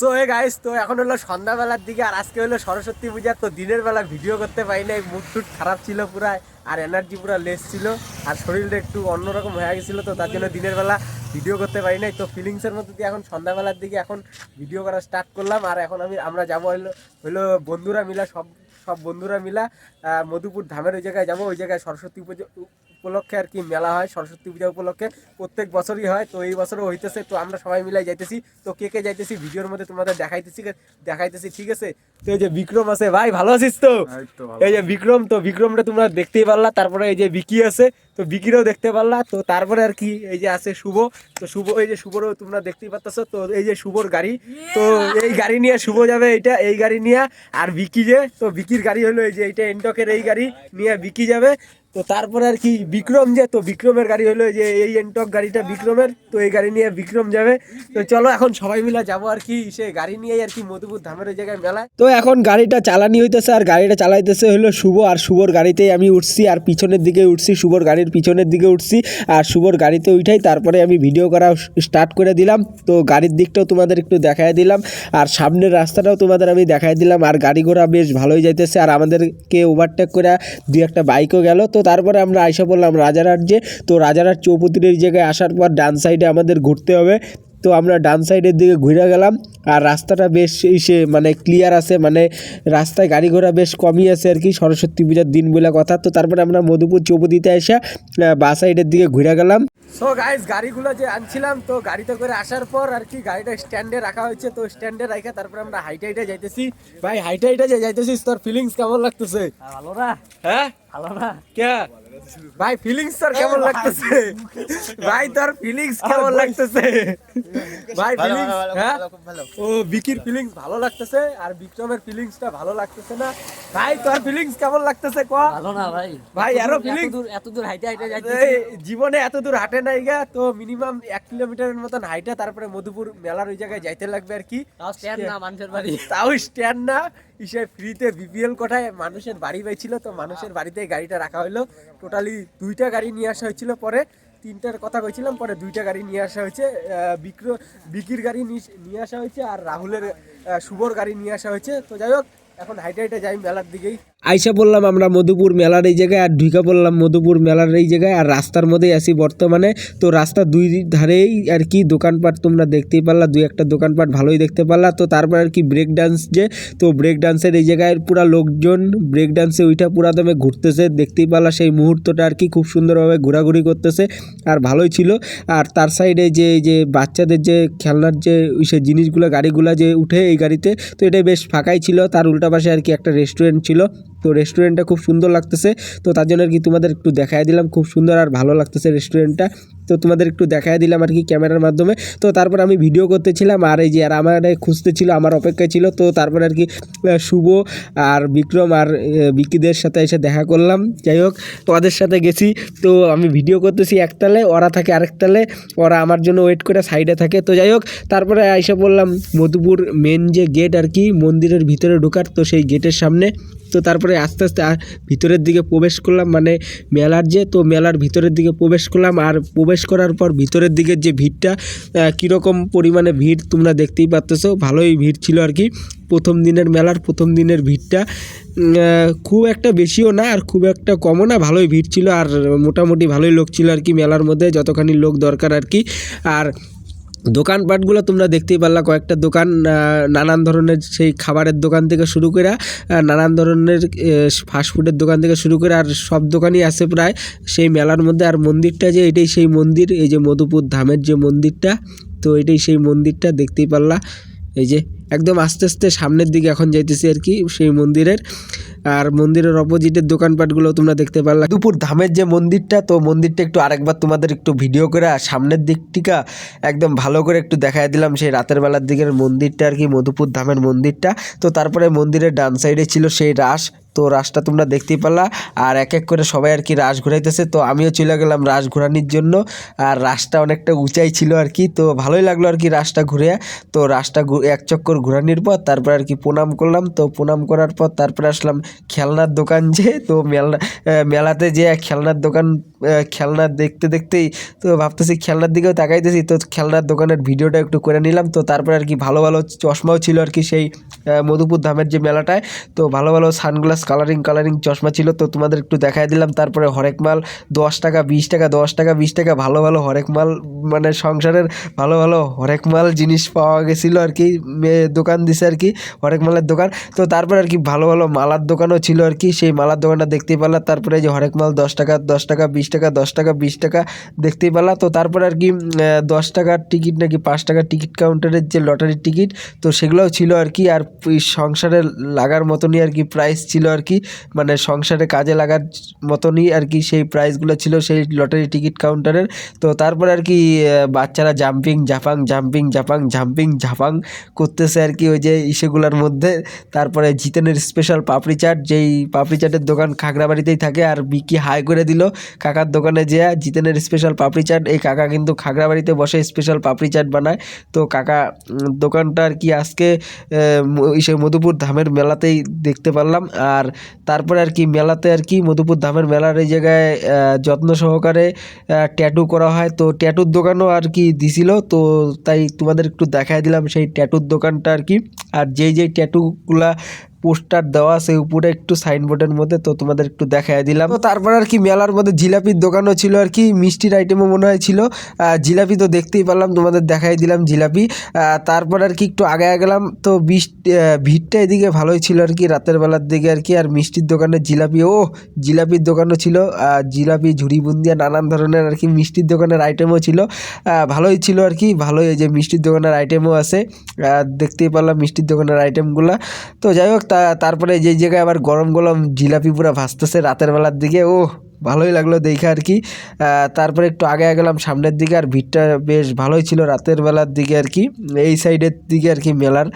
So এ guys তো এখন হলো সন্ধ্যাবেলার দিকে আর আজকে হলো সরস্বতী পূজা, তো দিনের বেলা ভিডিও করতে পারি নাই মুড টুট খারাপ ছিল পুরা আর এনার্জি পুরো লেস ছিল আর শরীরটা একটু অন্যরকম হয়ে গেছিল, তো তার জন্য দিনের বেলা ভিডিও করতে পারি নাই। তো ফিলিংসের মধ্যে দিয়ে এখন সন্ধ্যাবেলার দিকে এখন ভিডিও করা স্টার্ট করলাম আর এখন আমি, আমরা যাব হলো হলো বন্ধুরা মিলা, সব সব বন্ধুরা মিলা মধুপুর ধামের ওই জায়গায় যাব, ওই জায়গায় সরস্বতী পুজো উপলক্ষে আর কি মেলা হয় সরস্বতী পূজা উপলক্ষে। প্রত্যেক বছরই হয় তো এই বছরও হইতেছে তো আমরা সবাই মিলাই যাইতেছি। তো কে কে যাইতেছি ভিডিওর মধ্যে তোমাদের দেখাইতেছি দেখাইতেছি ঠিক আছে? তো এই যে বিক্রম আছে ভাই ভালো আছিস তো? এই যে বিক্রম তো বিক্রমটা তোমরা দেখতেই পারলা তারপরে এই যে বিকি আছে তো বিকিরও দেখতে পারলা তো তারপরে আর কি এই যে আছে শুভ তো শুভ এই যে শুভরও তোমরা দেখতেই পাচ্ছ তো এই যে শুভর গাড়ি তো এই গাড়ি নিয়ে শুভ যাবে এইটা এই গাড়ি নিয়ে আর বিকি যে তো বিকির গাড়ি হলো এই যে এইটা এন্টকের এই গাড়ি নিয়ে বিকি যাবে তো তারপরে আর কি বিক্রম যে, তো বিক্রমের গাড়ি হলো যে এই এনটক গাড়িটা বিক্রমের, তো এই গাড়ি নিয়ে বিক্রম যাবে। তো চলো এখন সবাই মিলে যাব আর কি, সে গাড়ি নিয়ে আর কি মধুপুর ধামের ওই জায়গায় মেলায়। তো এখন গাড়িটা চালানি হইতেছে আর গাড়িটা চালাইতেছে হলো শুভ, আর শুভর গাড়িতেই আমি উঠছি, আর পিছনের দিকে উঠছি, শুভর গাড়ির পিছনের দিকে উঠছি, আর শুভর গাড়িতে উঠাই, তারপরে আমি ভিডিও করা স্টার্ট করে দিলাম। তো গাড়ির দিকটাও তোমাদের একটু দেখায় দিলাম, আর সামনের রাস্তাটাও তোমাদের আমি দেখায় দিলাম, আর গাড়ি ঘোড়া বেশ ভালোই যাইতেছে, আর আমাদেরকে ওভারটেক করে দুই একটা বাইকও গেল। তো তারপরে আমরা আইসা পড়লাম রাজারহাট যে, তো রাজারহাট চৌপতির জায়গায় আসার পর ডান সাইডে আমাদের ঘুরতে হবে। তো আমরা ডান সাইডের দিকে ঘুরে গেলাম আর রাস্তাটা বেশ সে মানে ক্লিয়ার আছে মানে রাস্তায় গাড়ি ঘোড়া বেশ কমই আছে আর কি সরস্বতী পূজার দিন বলে কথা। তো তারপরে আমরা মধুপুর চৌপতিতে এসে বা সাইডের দিকে ঘুরে গেলাম। সো গাইস গাড়িগুলো যে আনছিলাম তো গাড়িতে করে আসার পর আর কি গাড়িটা স্ট্যান্ডে রাখা হয়েছে তো স্ট্যান্ডে রাখা তারপরে আমরা হাইটে হাইটে যাইতেছি। ভাই হাইটে হাইটে যে যাইতেছিস তোর ফিলিংস কেমন লাগতেছে? ভালো না। হ্যাঁ? ভালো না। কে? ভাই ফিলিংস তোর কেমন লাগতেছে? ভাই তোর ফিলিংস কেমন লাগতেছে? ভাই ফিলিংস হ্যাঁ? ও বিকির ফিলিংস ভালো লাগতেছে আর বিক্রমের ফিলিংসটা ভালো লাগতেছে না? ভাই তোর ফিলিংস কেমন লাগতেছে? ক ভালো না ভাই। ভাই, আরও feelings- দূর এত দূর হাইটে হাইটে এই জীবনে এত দূর হাঁটে নাই গা তো মিনিমাম এক কিলোমিটারের মতন হাইটা তারপরে মধুপুর মেলার ওই জায়গায় যাইতে লাগবে আর কি। তাও স্ট্যান্ড না মানুষের বাড়ি। তাও স্ট্যান্ড না। ইসে ফ্রিতে বিপিএল কোঠায় মানুষের বাড়ি পাইছিল তো মানুষের বাড়িতে গাড়িটা রাখা হলো টোটালি দুইটা গাড়ি নিয়ে আসা হয়েছিল। পরে তিনটার কথা কইছিলাম, পরে দুইটা গাড়ি নিয়ে আসা হয়েছে। বিক্রো, বিক্র গাড়ি নিয়ে আসা হয়েছে আর রাহুলের শুভর গাড়ি নিয়ে আসা হয়েছে। তো যাই হোক, এখন হাইটে হাইটে যাই, মেলার দিকেই। আইসা বললাম, আমরা মধুপুর মেলার এই জায়গায়, আর ঢুকা পড়লাম মধুপুর মেলার এই জায়গায়, আর রাস্তার মধ্যেই আছি বর্তমানে। তো রাস্তার দুই ধারেই আর কি দোকানপাট তোমরা দেখতেই পারলা, দুই একটা দোকানপাট ভালোই দেখতে পারলা। তো তারপর আর কি ব্রেক ডান্স যে, তো ব্রেক ডান্সের এই জায়গায় পুরা লোকজন ব্রেক ডান্সে ওইটা পুরা দমে ঘুরতেছে, দেখতেই পারলা সেই মুহূর্তটা আর কি খুব সুন্দরভাবে ঘোরাঘুরি করতেছে, আর ভালোই ছিল। আর তার সাইডে যে যে বাচ্চাদের যে খেলনার যে, ওই সে জিনিসগুলো, গাড়িগুলো যে উঠে এই গাড়িতে, তো এটা বেশ ফাঁকাই ছিল। তার উল্টা পাশে আর কি একটা রেস্টুরেন্ট ছিল। তো রেস্টুরেন্টটা খুব সুন্দর লাগতেছে। তো তার জন্য আর কি তোমাদের একটু দেখাই দিলাম। খুব সুন্দর আর ভালো লাগতেছে রেস্টুরেন্টটা তো তোমাদের একটু দেখায় দিলাম আর কি ক্যামেরার মাধ্যমে। তো তারপর আমি ভিডিও করতেছিলাম আর এই যে আর আমার খুঁজতে ছিল, আমার অপেক্ষায় ছিল। তো তারপর আর কি শুভ আর বিক্রম আর বিকিদের সাথে এসে দেখা করলাম। যাই হোক ওদের সাথে গেছি। তো আমি ভিডিও করতেছি একতালে ওরা থাকে আরেকতালে ওরা আমার জন্য ওয়েট করে সাইডে থাকে। তো যাই হোক, তারপরে আইসা বললাম, মধুপুর মেন যে গেট আর কি, মন্দিরের ভিতরে ঢোকার, তো সেই গেটের সামনে। তো তারপরে আস্তে আস্তে ভিতরের দিকে প্রবেশ করলাম মানে মেলার যে, তো মেলার ভিতরের দিকে প্রবেশ করলাম। আর প্রবেশ করার পর ভিতরের দিকের যে ভিড়টা কীরকম পরিমাণে ভিড় তোমরা দেখতেই পারতেছো? ভালোই ভিড় ছিল আর কি। প্রথম দিনের মেলার প্রথম দিনের ভিড়টা খুব একটা বেশিও না আর খুব একটা কমও না, ভালোই ভিড় ছিল আর মোটামুটি ভালোই লোক ছিল আর কি মেলার মধ্যে, যতখানি লোক দরকার আর কি। আর দোকানপাটগুলো তোমরা দেখতেই পারলা, কয়েকটা দোকান নানান ধরনের সেই খাবারের দোকান থেকে শুরু করে নানান ধরনের ফাস্টফুডের দোকান থেকে শুরু করে আর সব দোকানই আছে প্রায় সেই মেলার মধ্যে। আর মন্দিরটা যে, এটাই সেই মন্দির, এই যে মধুপুর ধামের যে মন্দিরটা, তো এটাই সেই মন্দিরটা দেখতেই পারলা। এই যে একদম আস্তে আস্তে সামনের দিকে এখন যাইতেছি আর কি, সেই মন্দিরের। আর মন্দিরের অপোজিটের দোকানপাটগুলো তোমরা দেখতে পারলা। দুপুর ধামের যে মন্দিরটা, তো মন্দিরটা একটু আরেকবার তোমাদের একটু ভিডিও করে সামনের দিকটিকা একদম ভালো করে একটু দেখাই দিলাম, সেই রাতের বেলার দিকের মন্দিরটা আর কি, মধুপুর ধামের মন্দিরটা। তো তারপরে মন্দিরের ডান সাইডে ছিল সেই রাস তো রাসটা তোমরা দেখতেই পারলা। আর এক এক করে সবাই আর কি রাস ঘুরাইতেছে। তো আমিও চলে গেলাম রাস ঘোরানির জন্য। আর রাসটা অনেকটা উঁচাই ছিল আর কি। তো ভালোই লাগল আর কি রাসটা ঘুরে। তো রাসটা এক চক্কর ঘোরানির পর তারপর আর কি প্রণাম করলাম। তো প্রণাম করার পর তারপরে আসলাম খেলনার দোকান যে। তো মেলা মেলাতে যে খেলনার দোকান খেলনা দেখতে দেখতেই তো ভাবতেছি খেলনার দিকেও তাকাইতেছি। তো খেলনার দোকানের ভিডিওটা একটু করে নিলাম। তো তারপরে আর কি ভালো ভালো চশমাও ছিল আর কি সেই মধুপুর ধামের যে মেলাটায়। তো ভালো ভালো সানগ্লাস কালারিং কালারিং চশমা ছিল, তো তোমাদের একটু দেখাই দিলাম। তারপরে হরেক মাল দশ টাকা, বিশ টাকা, দশ টাকা, বিশ টাকা, ভালো ভালো হরেক মাল মানে সংসারের ভালো ভালো হরেক মাল জিনিস পাওয়া গেছিল আর কি দোকান দিছে আর কি, হরেক মালের দোকান। তো তারপরে আর কি ভালো ভালো মালার দোকানও ছিল আর কি, সেই মালার দোকানটা দেখতেই পারলাম তারপরে যে হরেক মাল দশ টাকা দশ টাকা, বিশ টাকা, দশ টাকা, বিশ টাকা দেখতেই পারলাম তো তারপরে আর কি দশ টাকার টিকিট নাকি পাঁচ টাকার টিকিট কাউন্টারের যে লটারির টিকিট, তো সেগুলোও ছিল আর কি। আর সংসারে লাগার মতনই আর কি প্রাইস ছিল আর কি মানে সংসারে কাজে লাগার মতনই আর কি সেই প্রাইসগুলো ছিল সেই লটারি টিকিট কাউন্টারের তো তারপরে আর কি বাচ্চারা জাম্পিং জাপাং জাম্পিং জাপাং জাম্পিং ঝাপাং করতেছে আর কি ওই যে ইসেগুলোর মধ্যে। তারপরে জিতেনের স্পেশাল পাপড়ি চাট, যেই পাপড়ি চাটের দোকান খাগড়াবাড়িতেই থাকে আর বিকি হাই করে দিল। কাকার দোকানে যে জিতেনের স্পেশাল পাপড়ি চাট, এই কাকা কিন্তু খাগড়াবাড়িতে বসে স্পেশাল পাপড়ি চাট বানায়। তো কাকা দোকানটা আর কি আজকে ইসে মধুপুর ধামের মেলাতেই দেখতে পারলাম। আর তারপরে আর কি মেলাতে আর কি মধুপুর ধামের মেলার এই জায়গায় যত্ন সহকারে ট্যাটু করা হয়। তো ট্যাটুর দোকানও আর কি দিছিল। তো তাই তোমাদের একটু দেখাই দিলাম সেই ট্যাটুর দোকানটা আর কি। আর যেই যেই ট্যাটুগুলা পোস্টার দেওয়া আছে উপরে একটু সাইনবোর্ডের মধ্যে, তো তোমাদের একটু দেখাই দিলাম। তো তারপর আর কি মেলার মধ্যে জিলাপির দোকানও ছিল আর কি, মিষ্টির আইটেমও মনে হয় ছিল। জিলাপি তো দেখতেই পারলাম, তোমাদের দেখাই দিলাম জিলাপি। তারপর আর কি একটু আগে গেলাম, তো ভিড়টা এদিকে ভালোই ছিল আর কি, রাতের বেলার দিকে আর কি, আর মিষ্টির দোকানে জিলাপি, ও, জিলাপির দোকানও ছিল। জিলাপি ঝুড়ি বুন্দিয়া নানান ধরনের আর কি মিষ্টির দোকানের আইটেমও ছিল। ভালোই ছিল আর কি, ভালোই যে মিষ্টির দোকানের আইটেমও আছে। দেখতেই পারলাম মিষ্টির দোকানের আইটেমগুলো তো যাই হোক তা তারপরে যেই জায়গায় আবার গরম গরম জিলাপি পুরো ভাসতেছে রাতের বেলার দিকে ও ভালোই লাগল দেখে আর কি। তারপরে একটু আগে গেলাম সামনের দিকে আর ভিড়টা বেশ ভালোই ছিল রাতের বেলার দিকে আর কি, এই সাইডের দিকে আর কি মেলার।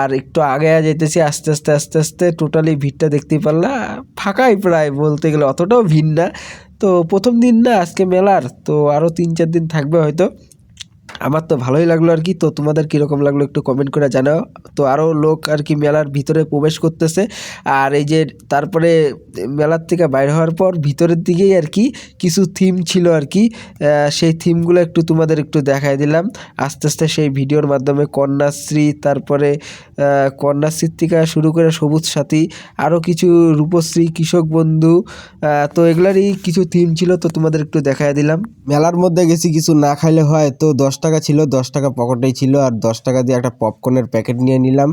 আর একটু আগে যেতেছি আস্তে আস্তে আস্তে আস্তে টোটালি ভিড়টা দেখতেই পারলাম ফাঁকাই প্রায় বলতে গেলে, অতটাও ভিড় না। তো প্রথম দিন না, আজকে মেলার, তো আরও তিন চার দিন থাকবে হয়তো। আমার তো ভালোই লাগল আর কি, তো তোমাদের কীরকম লাগল একটু কমেন্ট করে জানাও। তো আরও লোক আর কি মেলার ভিতরে প্রবেশ করতেছে, আর এই যে তারপরে মেলার থেকে বাইরে হওয়ার পর ভিতরের দিকেই আর কি কিছু থিম ছিল আর কি সেই থিমগুলো একটু তোমাদের একটু দেখাই দিলাম। আস্তে আস্তে সেই ভিডিওর মাধ্যমে কন্যাশ্রী, তারপরে কন্যাশ্রীর থেকে শুরু করে সবুজ সাথী আরও কিছু রূপশ্রী, কৃষক বন্ধু তো এগুলারই কিছু থিম ছিল, তো তোমাদের একটু দেখাই দিলাম। মেলার মধ্যে গেছি, কিছু না খাইলে হয়, তো দশ টাকা ছিল, দশ টাকা পকেটেই ছিল আর দশ টাকা দিয়ে একটা পপকর্নের প্যাকেট নিয়ে নিলাম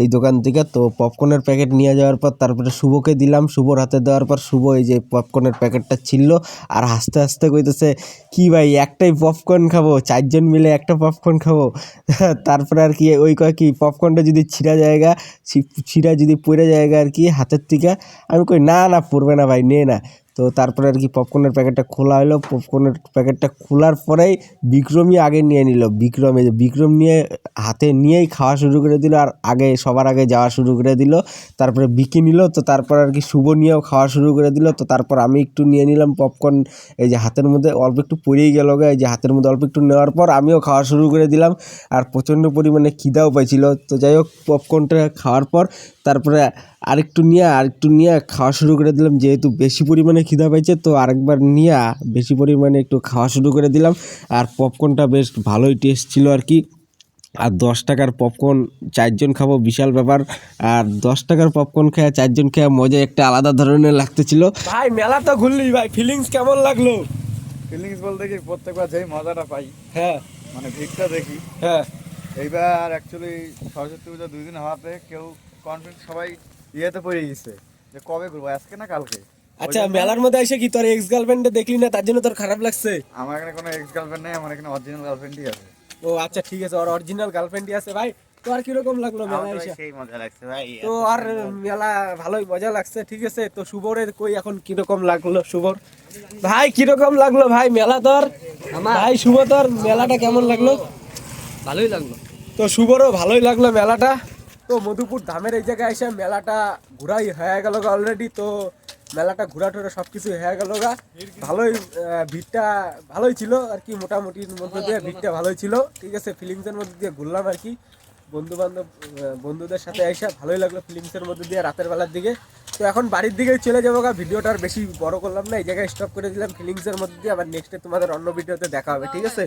এই দোকান থেকে। তো পপকর্নের প্যাকেট নিয়ে যাওয়ার পর তারপরে শুভকে দিলাম। শুভর হাতে দেওয়ার পর শুভ এই যে পপকর্নের প্যাকেটটা ছিল আর হাসতে হাসতে কইতেছে, কি ভাই, একটাই পপকর্ন খাব, চারজন মিলে একটা পপকর্ন খাব? তারপরে আর কি ওই কয় কি, পপকর্নটা যদি ছিঁড়া জায়গা ছিঁড়া যদি পড়ে জায়গা আর কি হাতের থেকে? আমি কই, না না পড়বে না ভাই, নে না। তো তারপরে আর কি পপকর্নের প্যাকেটটা খোলা হলো পপকর্নের প্যাকেটটা খোলার পরেই বিক্রমই আগে নিয়ে নিল। বিক্রম, এই যে বিক্রম নিয়ে হাতে নিয়েই খাওয়া শুরু করে দিল আর আগে, সবার আগে যাওয়া শুরু করে দিল। তারপরে বিকি নিল, তো তারপর আর কি শুভ নিয়েও খাওয়া শুরু করে দিল। তো তারপর আমি একটু নিয়ে নিলাম পপকর্ন এই যে হাতের মধ্যে অল্প একটু পড়েই গেল এই যে হাতের মধ্যে অল্প একটু নেওয়ার পর আমিও খাওয়া শুরু করে দিলাম আর প্রচণ্ড পরিমাণে খিদাও পাইছিল। তো যাই হোক পপকর্নটা খাওয়ার পর তারপরে আরেকটু নিয়ে আরেকটু নিয়ে খাওয়া শুরু করে দিলাম। যেহেতু বেশি পরিমাণে খিদা পাইছে তো আরেকবার নিয়ে বেশি পরিমাণে একটু খাওয়া শুরু করে দিলাম। আর পপকর্নটা বেশ ভালোই টেস্ট ছিল আর কি। আর দশ টাকার পপকর্ন চারজন খাব বিশাল ব্যাপার। আর দশ টাকার পপকর্ন খেয়ে চারজন খেয়ে মজা একটা আলাদা ধরনের লাগতেছিল। ভাই মেলা তো ঘুরলি ভাই ফিলিংস কেমন লাগল? ফিলিংস বলতে কি প্রত্যেকবার যেই মজাটা পাই হ্যাঁ। মানে ভিড়টা দেখি। হ্যাঁ। এইবার অ্যাকচুয়ালি সরস্বতী পূজা দুই দিন হওয়াতে কেউ কনফিডেন্স সবাই ইয়েতে পড়ে গেছে যে কবে ঘুরবো আজকে না কালকে? আচ্ছা মেলার মধ্যে এসে কি তোর এক্স গার্লফ্রেন্ডে দেখলি না? তার জন্য তোর খারাপ লাগছে? আমার এখানে কোনো এক্স গার্লফ্রেন্ড নেই আমার এখানে অরিজিনাল গার্লফ্রেন্ডই আছে। ও আচ্ছা ঠিক আছে ওর অরিজিনাল গার্লফ্রেন্ডই আছে। ভাই তো আর কীরকম লাগল মেলা এসে? সেই মজা লাগছে ভাই তো আর মেলা ভালোই মজা লাগছে ঠিক আছে? তো শুভরের কই এখন কীরকম লাগল শুভর? ভাই কীরকম লাগল ভাই মেলা তোর? ভাই শুভ তোর মেলাটা কেমন লাগল? ভালোই লাগল। তো শুভরও ভালোই লাগল মেলাটা। তো মধুপুর ধামের এই জায়গায় এসে মেলাটা ঘুরাই হয়ে গেল অলরেডি তো মেলাটা ঘোরা টোরা সব কিছু হয়ে গেল গা। ভালোই ভিড়টা ভালোই ছিল আর কি, মোটামুটির মধ্যে দিয়ে ভিড়টা ভালোই ছিল। ঠিক আছে ফিলিংসের মধ্যে দিয়ে ঘুরলাম আর কি। বন্ধু বান্ধব বন্ধুদের সাথে এসে ভালোই লাগল ফিলিংসের মধ্যে দিয়ে রাতের বেলার দিকে। তো এখন বাড়ির দিকেই চলে যাব গা, ভিডিওটা আর বেশি বড় করলাম না, এই জায়গায় স্টপ করে দিলাম ফিলিংসের মধ্যে দিয়ে। আবার নেক্সটে তোমাদের অন্য ভিডিওতে দেখা হবে, ঠিক আছে?